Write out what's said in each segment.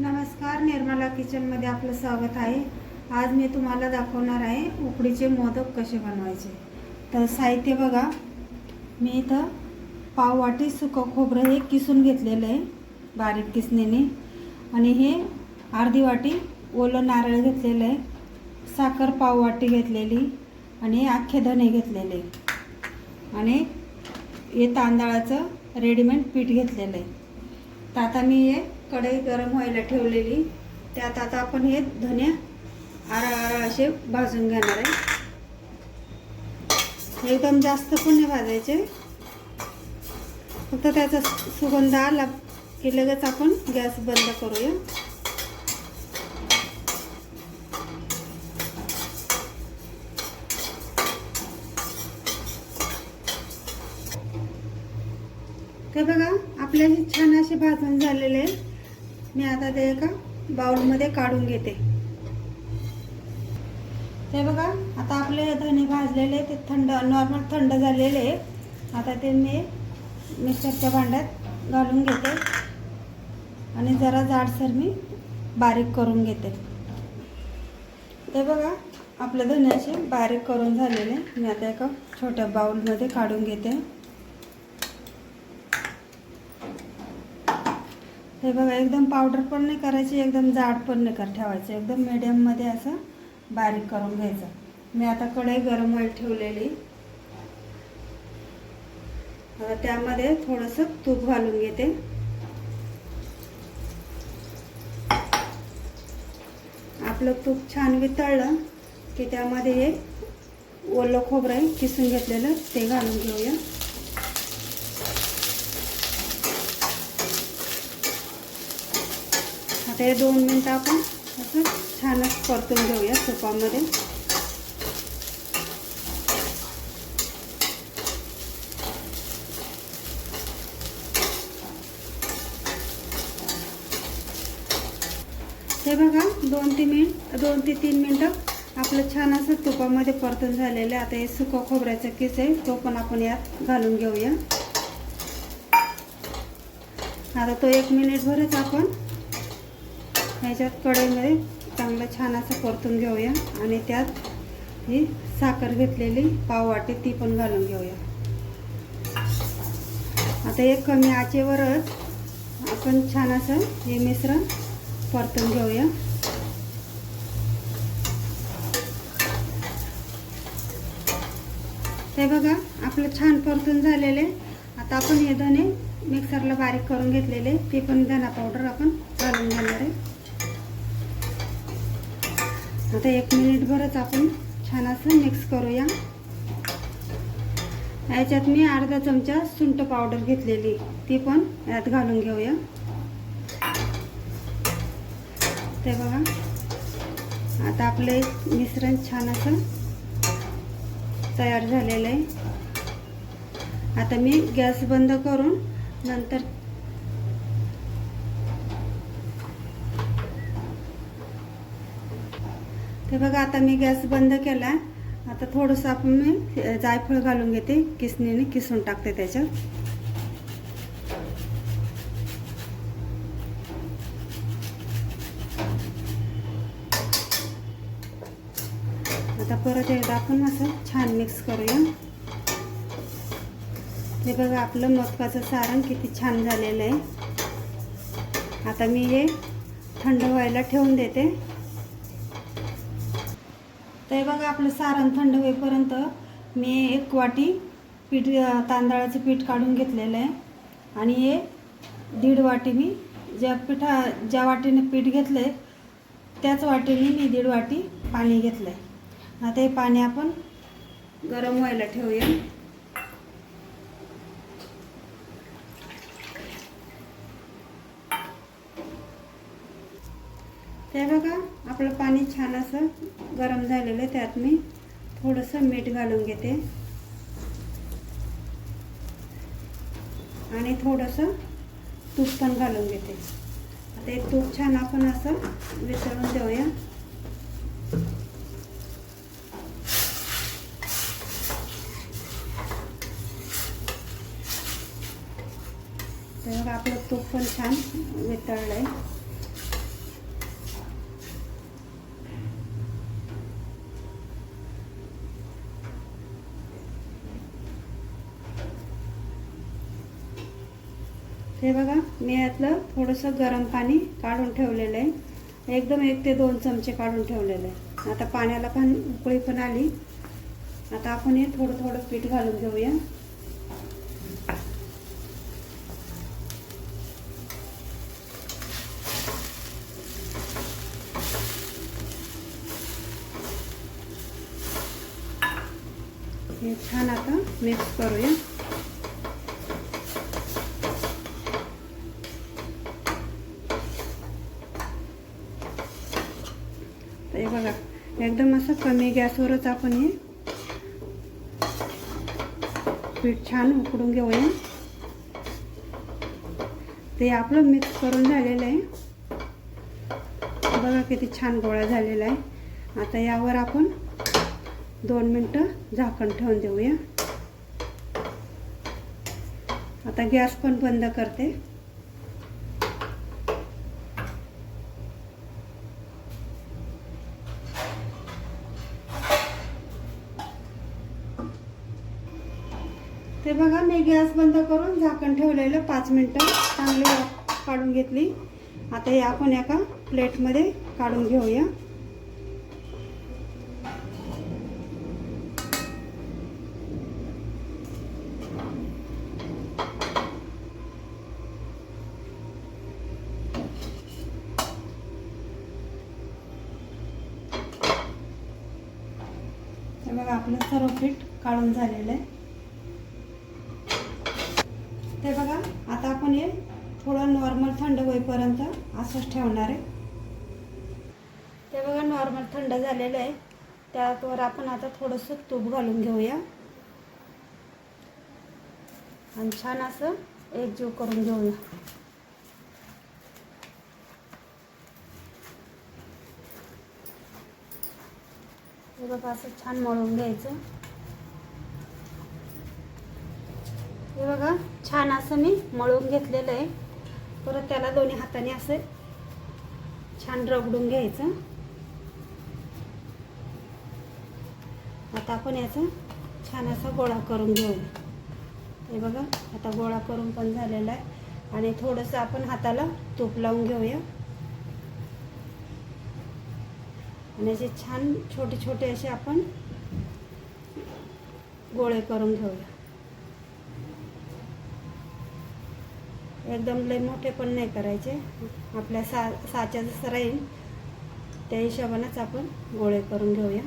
नमस्कार निर्मला किचनमध्ये आपलं स्वागत आहे. आज मी तुम्हाला दाखवणार आहे उकडीचे मोदक कसे बनवायचे. तर साहित्य बघा. मी इथं पाव वाटी सुकं खोबरं हे किसून घेतलेलं आहे बारीक किसणीने. आणि हे अर्धी वाटी ओलं नारळ घेतलेलं आहे. साखर पाव वाटी घेतलेली आणि अख्खे धने घेतलेले. आणि हे तांदळाचं रेडीमेड पीठ घेतलेलं आहे. तर आता मी हे कढई गरम व्हायला ठेवलेली. त्यात आता आपण हे धने आरा असे भाजून घेणार आहे. एकदम जास्त पण नाही भाजायचे. फक्त त्याचा सुगंध आला की लगेच आपण गॅस बंद करूया. ते बघा आपले हे छान असे भाजून झालेले आहे. मी आता ते एका बाउलमध्ये काढून घेते. ते बघा आता आपले धने भाजलेले ते थंड नॉर्मल थंड झालेले आहे. आता ते मी मिक्सरच्या भांड्यात घालून घेते. आणि जरा जाडसर मी बारीक करून घेते. ते बघा आपले धण्याचे बारीक करून झालेले. मी आता एका छोट्या बाउलमध्ये काढून घेते. हे बघा एकदम पावडर पण नाही करायची एकदम जाड पण नाही कर ठेवायचं. एकदम मीडियममध्ये असं बारीक करून घ्यायचं. मी आता कढई गरम ऑइल ठेवलेली. त्यामध्ये थोडंसं तूप घालून घेते. आपलं तूप छान वितळलं की त्यामध्ये हे ओलं खोबरं किसून घेतलेलं ते घालून घेऊया. आता हे दोन मिनटं आपण असं छानच परतून घेऊया तुपामध्ये. हे बघा दोन तीन मिनिट दोन ते तीन मिनटं आपलं छान असं तुपामध्ये परतून झालेलं आहे. आता हे सुकं खोबऱ्याचा किस आहे तो पण आपण यात घालून घेऊया. आता तो एक मिनिटभरच आपण ह्याच्यात कढईमध्ये चांगलं छान असं परतून घेऊया. आणि त्यात ही साखर घेतलेली पाव वाटी ती पण घालून घेऊया. आता एक कमी आचेवरच आपण छान असं हे मिश्रण परतून घेऊया. ते बघा आपलं छान परतून झालेले. आता आपण हे धने मिक्सरला बारीक करून घेतलेले ते पण धना पावडर आपण घालून घेणार आहे. आता एक मिनिटभरच आपण छान असं मिक्स करूया. याच्यात मी अर्धा चमचा सुंट पावडर घेतलेली ती पण यात घालून घेऊया. ते बघा. आता आपलं मिश्रण छान असं तयार झालेलं आहे. आता मी गॅस बंद करून नंतर ते बघा आता मी गॅस बंद केला आता थोडंसं आपण मी जायफळ घालून घेते. किसणीने किसून टाकते त्याच्यात. आता परत एकदा आपण असं छान मिक्स करूया. हे बघा आपलं मस्काचं सारण किती छान झालेलं आहे. आता मी हे थंड व्हायला ठेवून देते. तर हे बघा आपलं सारण थंड होईपर्यंत मी एक वाटी पीठ तांदळाचं पीठ काढून घेतलेलं आहे. आणि हे दीड वाटी मी ज्या पिठा ज्या वाटीने पीठ घेतलं आहे त्याच वाटीने मी दीड वाटी पाणी घेतलं आहे आता हे पाणी आपण गरम व्हायला ठेवूया. ते बघा आपलं पाणी छान असं गरम झालेलं आहे त्यात मी थोडंसं मीठ घालून घेते. आणि थोडंसं तूप पण घालून घेते. आता हे तूप छान आपण असं विसरून देऊया. तर आपलं तूप पण छान वितळलं आहे हे बघा मी यातलं थोडंसं गरम पाणी काढून ठेवलेलं आहे. एकदम एक ते दोन चमचे काढून ठेवलेलं आहे. आता पाण्याला पण उकळी पण आली. आता आपण हे थोडं थोडं पीठ घालून घेऊया. हे छान आता मिक्स करूया. तर हे बघा एकदम असं कमी गॅसवरच आपण हे पीठ छान उकडून घेऊया. ते आपलं मिक्स करून झालेलं आहे. बघा किती छान गोळा झालेला आहे. आता यावर आपण दोन मिनटं झाकण ठेवून देऊया. आता गॅस पण बंद करते. मी गॅस बंद करून झाकण ठेवलेलं पाच मिनटं चांगली काढून घेतली. आता हे आपण एका प्लेटमध्ये काढून घेऊया. हे बघा आपलं सर्व पीठ काढून झाले आहे ते बघा आता आपण हे थोडं नॉर्मल थंड होईपर्यंत असंच ठेवणार आहे. ते बघा नॉर्मल थंड झालेलं आहे. त्यावर आपण आता थोडंसं तूप घालून घेऊया. आणि छान असं एकजीव करून घेऊया. हे बघा असं छान मळून घ्यायचं. हे बघा छान असं मी मळून घेतलेलं आहे. परत त्याला दोन्ही हाताने असं छान रगडून घ्यायचं. आता आपण याचा छान असा गोळा करून घेऊया. हे बघा आता गोळा करून पण झालेला आहे. आणि थोडंसं आपण हाताला तूप लावून घेऊया. आणि असे छान छोटे छोटे असे आपण गोळे करून घेऊया. एकदम लय मोठे पण नाही करायचे. आपल्या सा साच्या जसं राहील त्या हिशोबानेच आपण गोळे करून घेऊया.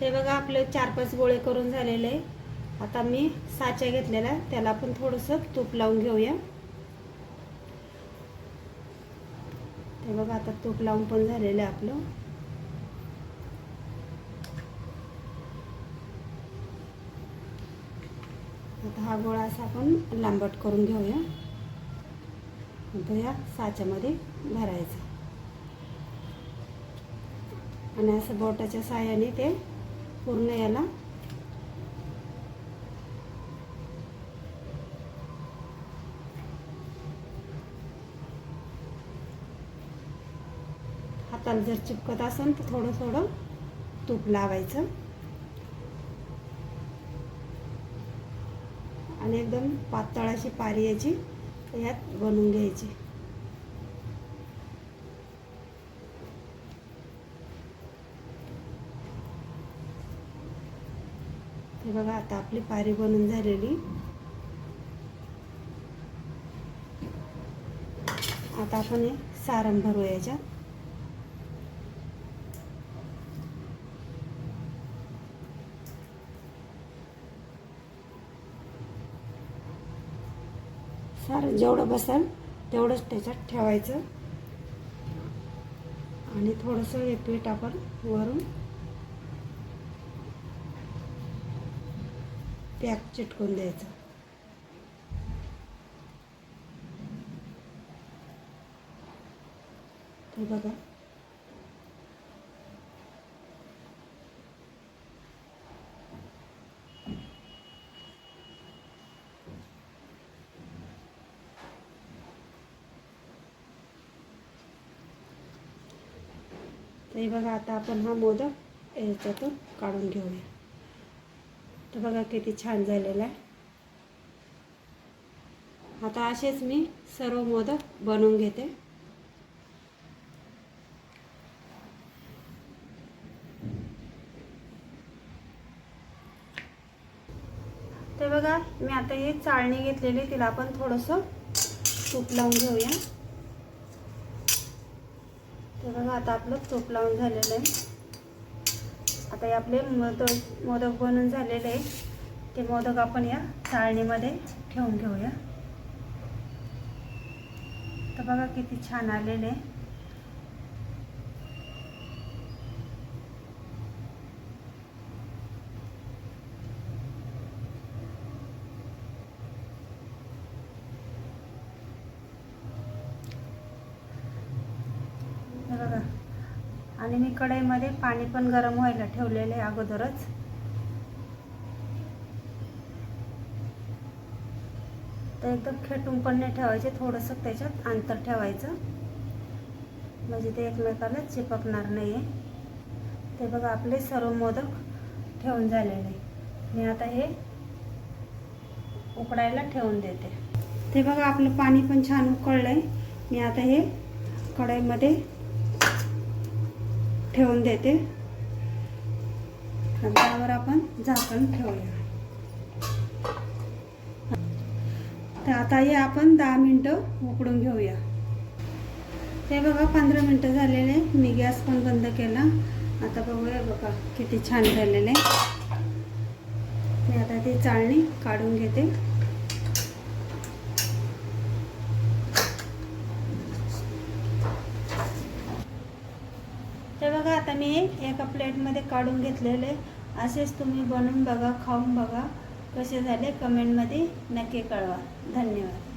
ते बघा आपले चार पाच गोळे करून झालेले. आहे आता मी साच्या घेतलेला त्याला आपण थोडंसं तूप लावून घेऊया. ते बघा आता तूप लावून पण झालेलं आहे आपलं. आता हा गोळा असा आपण लांबट करून घेऊया. आता या साच्यामध्ये भरायचा. आणि असं बोटाच्या साह्याने ते पूर्ण याला हाताला जर चिपकत असेल तर थोडं थोडं तूप लावायचं. आणि एकदम पातळ अशी पारी याची यात बनवून घ्यायची. हे बघा आता आपली पारी बनून झालेली. आता आपण हे सारण भरू याच्यात सारण जेवढं बसेल तेवढंच त्याच्यात ठेवायचं. आणि थोडंसं हे पीठ आपण वरून पॅक चिटकून द्यायचं. हे बघा. हे बघा आता आपण हा मोदक याच्यातून काढून घेऊया. तर बघा किती छान झालेला आहे. आता असेच मी सर्व मोदक बनवून घेते. ते बघा मी आता ही चाळणी घेतलेली तिला आपण थोडंसं तूप लावून घेऊया. तर बघा आता आपलं तूप लावून झालेलं आहे. आता हे आपले मोदक मोदक बनून झालेले आहे. ते मोदक आपण या चाळणीमध्ये ठेवून घेऊया. तर बघा किती छान आलेले आहे. हे बघा आणि मी पाणी पण गरम व्हायला ठेवलेले आहे अगोदरच. तर एकदम खेटून पण नाही ठेवायचे थोडंसं त्याच्यात अंतर ठेवायचं. म्हणजे ते एकमेकाला चिपकणार नाही आहे ते बघा आपले सर्व मोदक ठेवून झालेले आहे. मी आता हे उकडायला ठेवून देते. ते बघा आपलं पाणी पण छान उकळलं आहे मी आता हे कढईमध्ये ठेवून देते. आणि त्यावर आपण झाकण ठेवूया. तर आता हे आपण दहा मिनटं उकडून घेऊया. ते बघा पंधरा मिनटं झालेले. मी गॅस पण बंद केला. आता बघूया बघा किती छान झालेले. मी आता ती चाळणी काढून घेते ते बघा आता मी एका प्लेटमध्ये काढून घेतलेले. असेच तुम्ही बनवून बघा खाऊन बघा कसे झाले कमेंटमध्ये नक्की कळवा. धन्यवाद.